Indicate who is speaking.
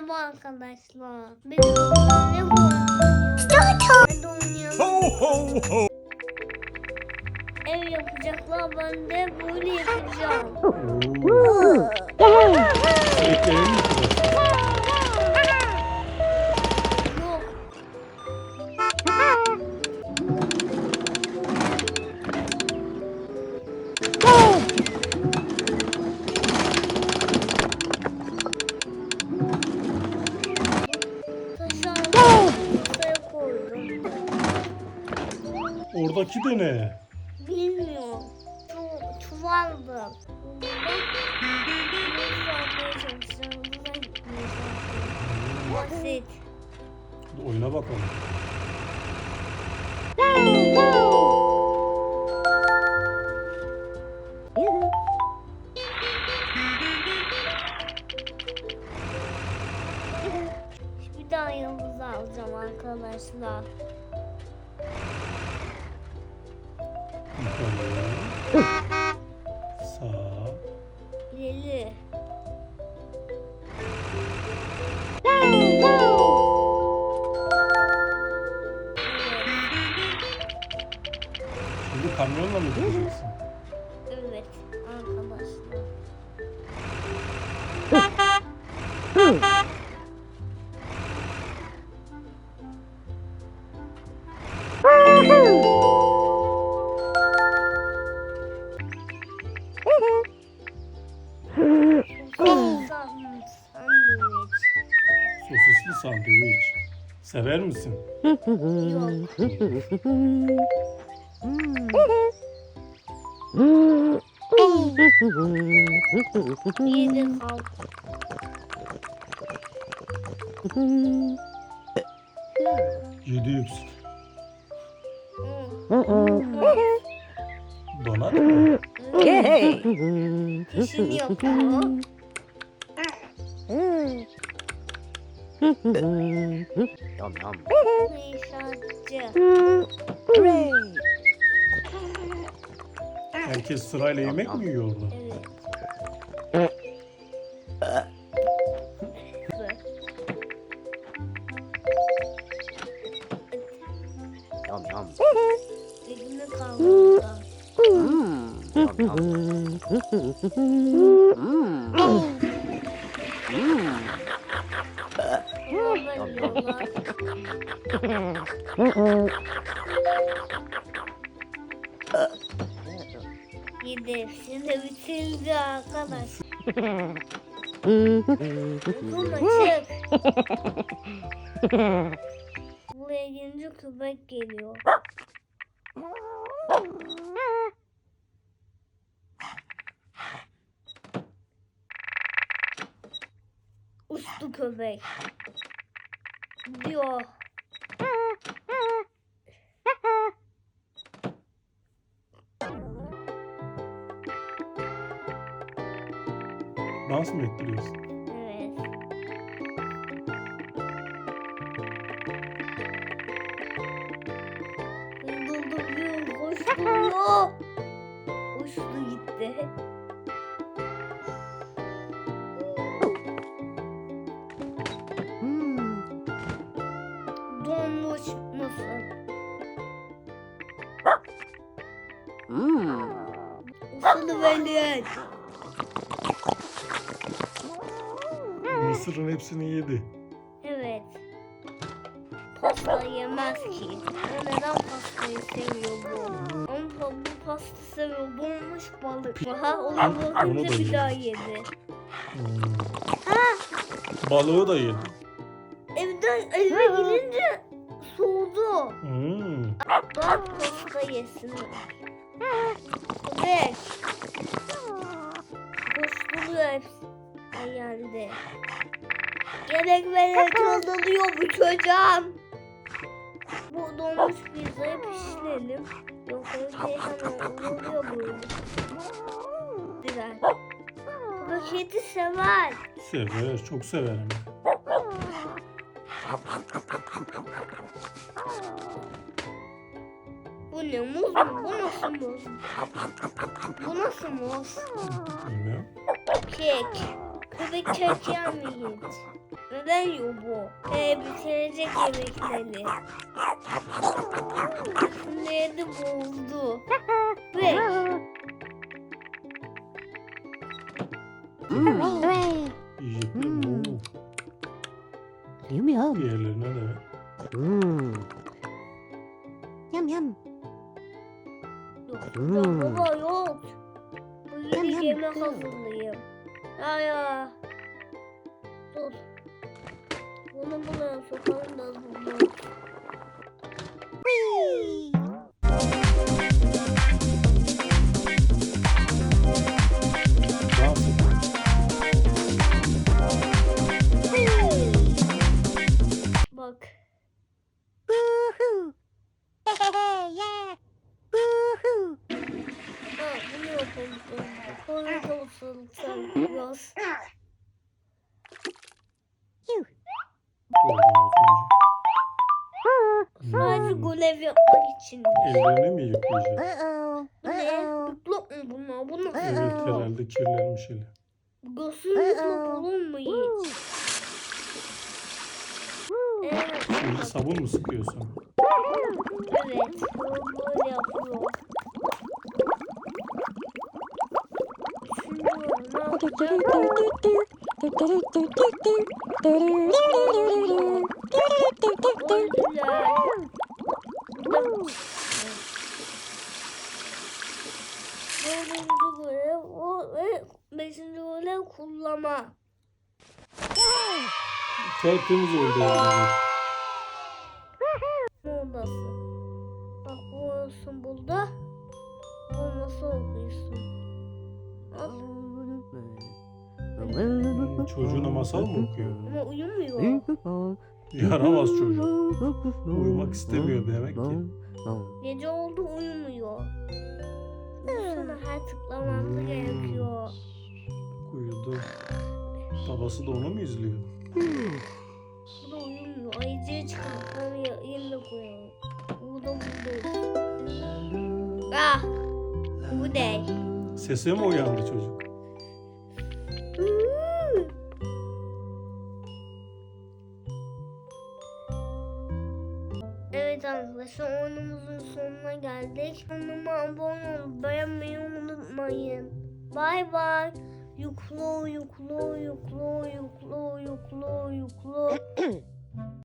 Speaker 1: Merhaba arkadaşlar. Benim ne! Ev yapacaklar ben de böyle yapacağım.
Speaker 2: Oradaki de ne?
Speaker 1: Bilmiyorum. Çu çuvaldı. Basit.
Speaker 2: Hadi oyuna bakalım.
Speaker 1: Bir daha yıldız alacağım arkadaşlar. Mm-hmm. Sandviç.
Speaker 2: Sosisli sandviç. Sever misin?
Speaker 1: Yok. Yedi. Hı.
Speaker 2: Donat mı?
Speaker 1: İşini yapıyor.
Speaker 3: Yum yum.
Speaker 2: Herkes sırayla yemek mi yiyor orada?
Speaker 1: Evet.
Speaker 3: Yum yum.
Speaker 1: Kaldırdı.
Speaker 3: Mmm. Yum yum.
Speaker 1: Yedi. Şimdi bitirdi arkadaş. Okuma çık. Buraya gelince köpek geliyor. Uslu köpek. Diyor.
Speaker 2: Dans mı ettiriyorsun?
Speaker 1: Evet. Dolduruyor, koşturuyor. Uçtu gitti. Usulü velet.
Speaker 2: Mısırın hepsini yedi.
Speaker 1: Evet. Pasta yemez ki. Neden pastayı seviyor bu? Ama bu pasta seviyor. Donmuş balık. Aha onu
Speaker 2: da
Speaker 1: bir
Speaker 2: yedi.
Speaker 1: daha yedi.
Speaker 2: Hmm.
Speaker 1: Ha
Speaker 2: Balığı da yedi.
Speaker 1: evden eve gelince soğudu.
Speaker 2: Hmm.
Speaker 1: Bak pasta yesin. Gerek velet kazanıyor bu çocuğum. Bu donmuş pizzayı pişirelim. Yok öyle hemen oluyor böyle. Güzel. Paketi sever.
Speaker 2: Sever, çok severim.
Speaker 1: Bu ne muz mu? Bu nasıl muz? Bu nasıl muz?
Speaker 2: Bilmiyorum.
Speaker 1: Kek. Köpek mi hiç? Neden yiyor bu? Ee, bitirecek yemekleri. Şimdi yedi. Ve
Speaker 3: Hooray!
Speaker 2: Yiyecekler.
Speaker 3: Hmm. Yum yum.
Speaker 2: Diğerlerine de.
Speaker 3: Hmm. Yum yum.
Speaker 1: yok.
Speaker 3: Hmm.
Speaker 1: Yok baba yok. Bu
Speaker 3: Yem,
Speaker 1: yeni
Speaker 3: yem,
Speaker 1: yemek
Speaker 3: yem.
Speaker 1: hazırlayayım. Ya ya. Dur. Bunu buraya sokalım da
Speaker 2: yapayım?
Speaker 1: Bak.
Speaker 3: Woohoo! yeah! Woohoo!
Speaker 1: Ha, bunu yapalım. Sonra da ısırıksın biraz. Yapmak için.
Speaker 2: Ellerini mi yıkayacak?
Speaker 3: Uh-oh.
Speaker 1: Bu ne? Mutluluk mu bunlar? Bu nasıl?
Speaker 2: Evet herhalde kirlenmiş eli.
Speaker 1: Gözün mutluluk olur mu hiç? Evet.
Speaker 2: Şimdi sabun mu sıkıyorsun?
Speaker 1: Evet. Böyle yapıyor. Düşünüyorum ne yapacağım? Öldüler. Dördüncü görev o ve beşinci görev kullama.
Speaker 2: Tertemiz oldu yani.
Speaker 1: Odası? Bak bu olsun burada. Bu nasıl okuyorsun?
Speaker 2: Hmm, Çocuğuna masal mı okuyor?
Speaker 1: Ama uyumuyor.
Speaker 2: Yaramaz çocuk. Uyumak istemiyor demek ki.
Speaker 1: Gece oldu uyumuyor. Uyusana her tıklamanız gerekiyor.
Speaker 2: Uyudu. Babası da onu mu izliyor?
Speaker 1: Bu da uyumuyor. Ayıcıya çıkıp onu yerine koyalım. Bu da burada. Ah! Bu ne?
Speaker 2: Sese mi uyandı çocuk?
Speaker 1: Evet arkadaşlar oyunumuzun sonuna geldik. Kanalıma abone olup beğenmeyi unutmayın. Bay bay. Yuklu yuklu yuklu yuklu yuklu yuklu.